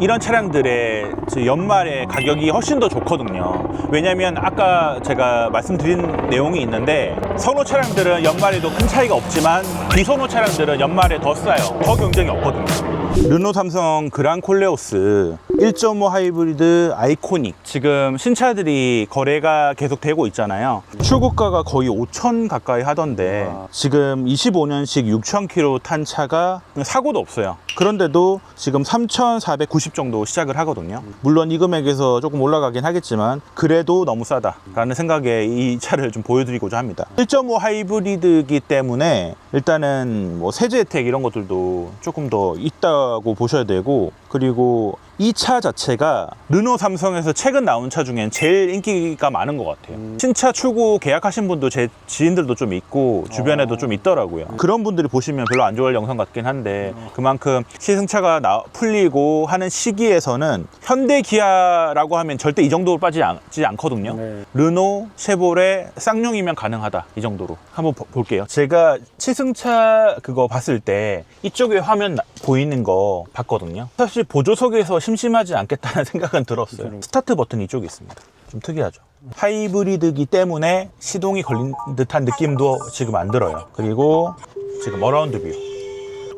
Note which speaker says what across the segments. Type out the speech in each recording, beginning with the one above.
Speaker 1: 이런 차량들의 저 연말에 가격이 훨씬 더 좋거든요. 왜냐면 아까 제가 말씀드린 내용이 있는데 선호 차량들은 연말에도 큰 차이가 없지만 비선호 차량들은 연말에 더 싸요. 더 경쟁이 없거든요. 르노 삼성 그랑 콜레오스 1.5 하이브리드 아이코닉 지금 신차들이 거래가 계속 되고 있잖아요 출고가가 거의 5천 가까이 하던데 지금 25년식 6천 킬로 탄 차가 사고도 없어요 그런데도 지금 3,490 정도 시작을 하거든요. 물론 이 금액에서 조금 올라가긴 하겠지만 그래도 너무 싸다라는 생각에 이 차를 좀 보여드리고자 합니다. 1.5 하이브리드이기 때문에 일단은 뭐 세제 혜택 이런 것들도 조금 더 있다고 보셔야 되고 그리고 이 차 자체가 르노 삼성에서 최근 나온 차 중엔 제일 인기가 많은 것 같아요. 신차 출고 계약하신 분도 제 지인들도 좀 있고 주변에도 좀 있더라고요. 그런 분들이 보시면 별로 안 좋아할 영상 같긴 한데 그만큼 시승차가 나- 풀리고 하는 시기에서는 현대 기아라고 하면 절대 이 정도로 빠지지 않, 지 않거든요.
Speaker 2: 네.
Speaker 1: 르노, 쉐보레, 쌍용이면 가능하다 이 정도로 한번 보- 볼게요. 제가 시승차 그거 봤을 때 이쪽에 화면 나- 보이는 거 봤거든요. 사실 보조석에서 심심하지 않겠다는 생각은 들었어요. 스타트 버튼 이쪽에 있습니다. 좀 특이하죠. 하이브리드기 때문에 시동이 걸린 듯한 느낌도 지금 안 들어요. 그리고 지금 어라운드 뷰.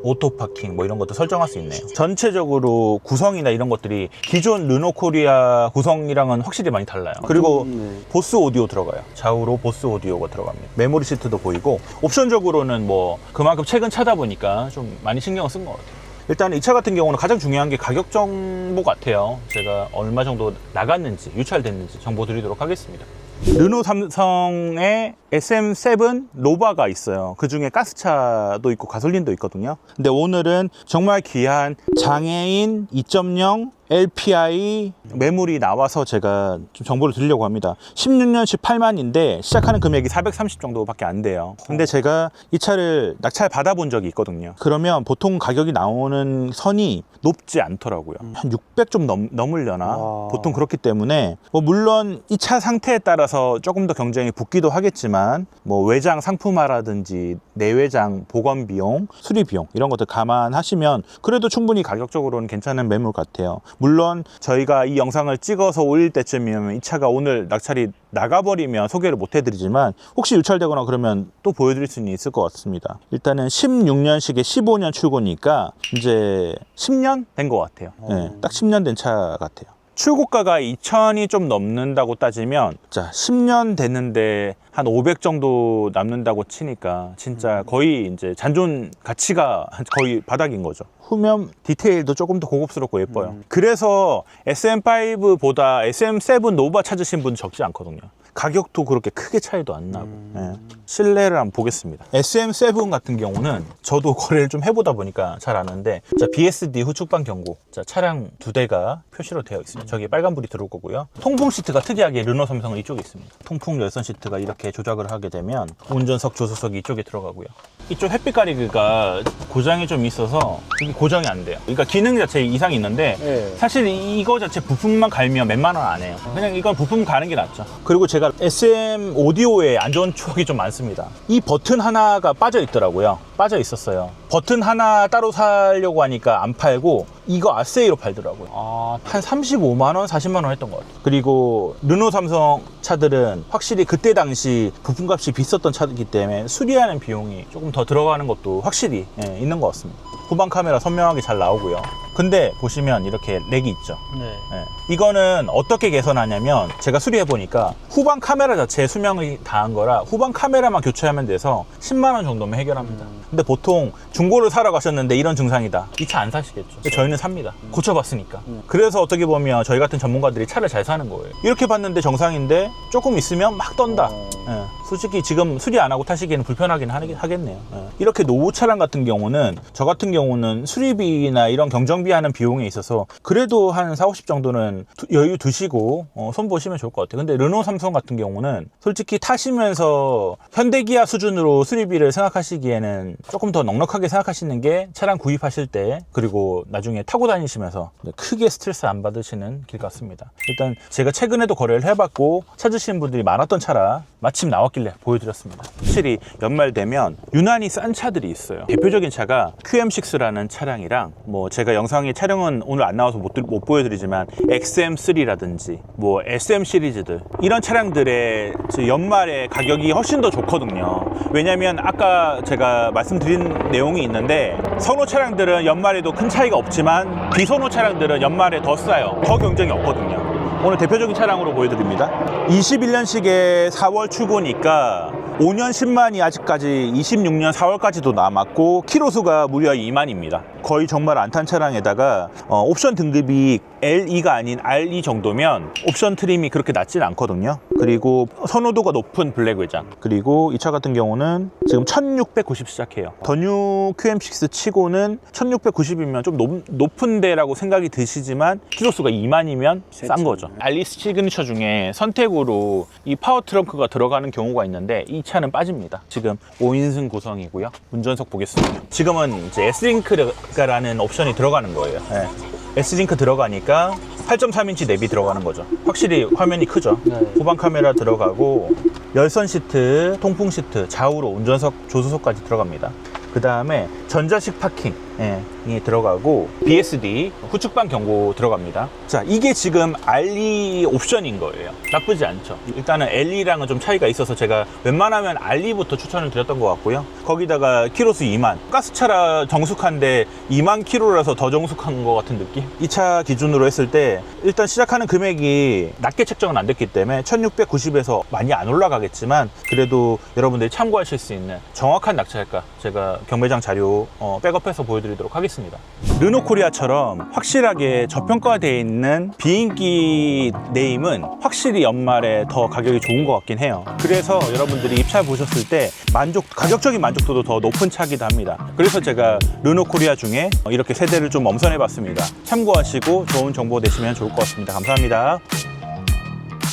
Speaker 1: 오토 파킹 뭐 이런 것도 설정할 수 있네요. 전체적으로 구성이나 이런 것들이 기존 르노 코리아 구성이랑은 확실히 많이 달라요. 그리고
Speaker 2: 네.
Speaker 1: 보스 오디오 들어가요. 좌우로 보스 오디오가 들어갑니다. 메모리 시트도 보이고 옵션적으로는 뭐 그만큼 최근 차다 보니까 좀 많이 신경을 쓴 것 같아요. 일단 이 차 같은 경우는 가장 중요한 게 가격 정보 같아요. 제가 얼마 정도 나갔는지 유찰됐는지 정보 드리도록 하겠습니다. 르노 삼성의 SM7 로바가 있어요. 그 중에 가스차도 있고 가솔린도 있거든요. 근데 오늘은 정말 귀한 장애인 2.0 LPI 매물이 나와서 제가 좀 정보를 드리려고 합니다. 16년식 8만인데 시작하는 금액이 430 정도밖에 안 돼요. 근데 제가 이 차를 낙찰 받아본 적이 있거든요. 그러면 보통 가격이 나오는 선이 높지 않더라고요. 한 600 좀 넘, 넘으려나?
Speaker 2: 와.
Speaker 1: 보통 그렇기 때문에 뭐 물론 이 차 상태에 따라서 조금 더 경쟁이 붙기도 하겠지만 뭐 외장 상품화라든지 내외장 보관 비용, 수리 비용 이런 것들 감안하시면 그래도 충분히 가격적으로는 괜찮은 매물 같아요. 물론 저희가 이 영상을 찍어서 올릴 때쯤이면 이 차가 오늘 낙찰이 나가버리면 소개를 못 해드리지만 혹시 유찰되거나 그러면 또 보여드릴 수는 있을 것 같습니다. 일단은 16년식에 15년 출고니까 이제 10년 된 것 같아요. 네, 딱 10년 된 차 같아요. 출고가가 2천이 좀 넘는다고 따지면 자 10년 됐는데 한 500 정도 남는다고 치니까 진짜 거의 이제 잔존 가치가 거의 바닥인 거죠. 후면 디테일도 조금 더 고급스럽고 예뻐요. 그래서 SM5보다 SM7 노바 찾으신 분 적지 않거든요. 가격도 그렇게 크게 차이도 안 나고. 예. 실내를 한번 보겠습니다. SM7 같은 경우는 저도 거래를 좀 해보다 보니까 잘 아는데 자 BSD 후축방 경고. 자 차량 두 대가 표시로 되어 있습니다. 저기 빨간불이 들어올 거고요. 통풍 시트가 특이하게 르노 삼성은 이쪽에 있습니다. 통풍 열선 시트가 이렇게 조작을 하게 되면 운전석 조수석이 이쪽에 들어가고요 이쪽 햇빛 가리기가 고장이 좀 있어서 이게 고정이 안 돼요 그러니까 기능 자체에 이상이 있는데
Speaker 2: 네.
Speaker 1: 사실 이거 자체 부품만 갈면 몇만 원 안 해요. 그냥 이건 부품 가는 게 낫죠. 그리고 제가 SM 오디오에 안 좋은 추억이 좀 많습니다. 이 버튼 하나가 빠져 있더라고요. 빠져 있었어요. 버튼 하나 따로 사려고 하니까 안 팔고 이거 아세이로 팔더라고요.
Speaker 2: 아,
Speaker 1: 한 35만 원, 40만 원 했던 것 같아요. 그리고 르노 삼성 차들은 확실히 그때 당시 부품값이 비쌌던 차이기 때문에 수리하는 비용이 조금 더 들어가는 것도 확실히 예, 있는 것 같습니다. 후방 카메라 선명하게 잘 나오고요. 근데 보시면 이렇게 렉이 있죠.
Speaker 2: 네.
Speaker 1: 예. 이거는 어떻게 개선하냐면 제가 수리해 보니까 후방 카메라 자체에 수명이 다한 거라 후방 카메라만 교체하면 돼서 10만 원 정도면 해결합니다. 근데 보통 중고를 사러 가셨는데 이런 증상이다. 이 차 안 사시겠죠. 근데 저희는 삽니다. 고쳐봤으니까. 그래서 어떻게 보면 저희 같은 전문가들이 차를 잘 사는 거예요. 이렇게 봤는데 정상인데 조금 있으면 막 떤다. 예. 솔직히 지금 수리 안 하고 타시기에는 불편하긴 하겠- 하겠네요. 예. 이렇게 노후 차량 같은 경우는 저 같은 경우는 수리비나 이런 경정 비 하는 비용에 있어서 그래도 한 4, 50 정도는 두- 여유 두시고 어, 손 보시면 좋을 것 같아요. 근데 르노 삼성 같은 경우는 솔직히 타시면서 현대기아 수준으로 수리비를 생각하시기에는 조금 더 넉넉하게 생각하시는 게 차량 구입하실 때 그리고 나중에 타고 다니시면서 크게 스트레스 안 받으시는 길 같습니다. 일단 제가 최근에도 거래를 해봤고 찾으시는 분들이 많았던 차라 마침 나왔길래 보여드렸습니다. 확실히 연말 되면 유난히 싼 차들이 있어요. 대표적인 차가 QM6라는 차량이랑 뭐 제가 영상 영상의 촬영은 오늘 안 나와서 못, 들- 못 보여드리지만 XM3라든지 뭐 SM 시리즈들 이런 차량들의 저 연말에 가격이 훨씬 더 좋거든요. 왜냐면 아까 제가 말씀드린 내용이 있는데 선호 차량들은 연말에도 큰 차이가 없지만 비선호 차량들은 연말에 더 싸요. 더 경쟁이 없거든요. 오늘 대표적인 차량으로 보여드립니다. 21년식의 4월 출고니까 5년 10만이 아직까지 26년 4월까지도 남았고 키로수가 무려 2만입니다. 거의 정말 안탄 차량에다가 어, 옵션 등급이 LE가 아닌 RE 정도면 옵션 트림이 그렇게 낮진 않거든요. 그리고 선호도가 높은 블랙 외장. 그리고 이 차 같은 경우는 지금 1690 시작해요. 더뉴 QM6 치고는 1690이면 좀 높, 높은 데라고 생각이 드시지만 키로수가 2만이면 싼 거죠. 알리스 시그니처 중에 선택으로 이 파워 트렁크가 들어가는 경우가 있는데 이 차는 빠집니다. 지금 5인승 구성이고요. 운전석 보겠습니다. 지금은 이제 S링크 라는 옵션이 들어가는 거예요. 네. S링크 들어가니까 8.3인치 내비 들어가는 거죠. 확실히 화면이 크죠.
Speaker 2: 네.
Speaker 1: 후방 카메라 들어가고 열선 시트, 통풍 시트, 좌우로 운전석, 조수석까지 들어갑니다. 그 다음에 전자식 파킹 예, 이 들어가고 BSD 후측방 경고 들어갑니다. 자 이게 지금 RE 옵션인 거예요. 나쁘지 않죠. 일단은 LE랑은 좀 차이가 있어서 제가 웬만하면 RE부터 추천을 드렸던 것 같고요. 거기다가 키로수 2만 가스차라 정숙한데 2만 키로라서 더 정숙한 것 같은 느낌? 이 차 기준으로 했을 때 일단 시작하는 금액이 낮게 책정은 안 됐기 때문에 1690에서 많이 안 올라가겠지만 그래도 여러분들이 참고하실 수 있는 정확한 낙찰가 제가 경매장 자료 어, 백업해서 보여드 리도록 하겠습니다. 르노 코리아처럼 확실하게 저평가되어 있는 비인기 네임은 확실히 연말에 더 가격이 좋은 것 같긴 해요. 그래서 여러분들이 입차 보셨을 때 만족, 가격적인 만족도도 더 높은 차기도 합니다. 그래서 제가 르노 코리아 중에 이렇게 세대를 좀 엄선해 봤습니다. 참고하시고 좋은 정보 되시면 좋을 것 같습니다. 감사합니다.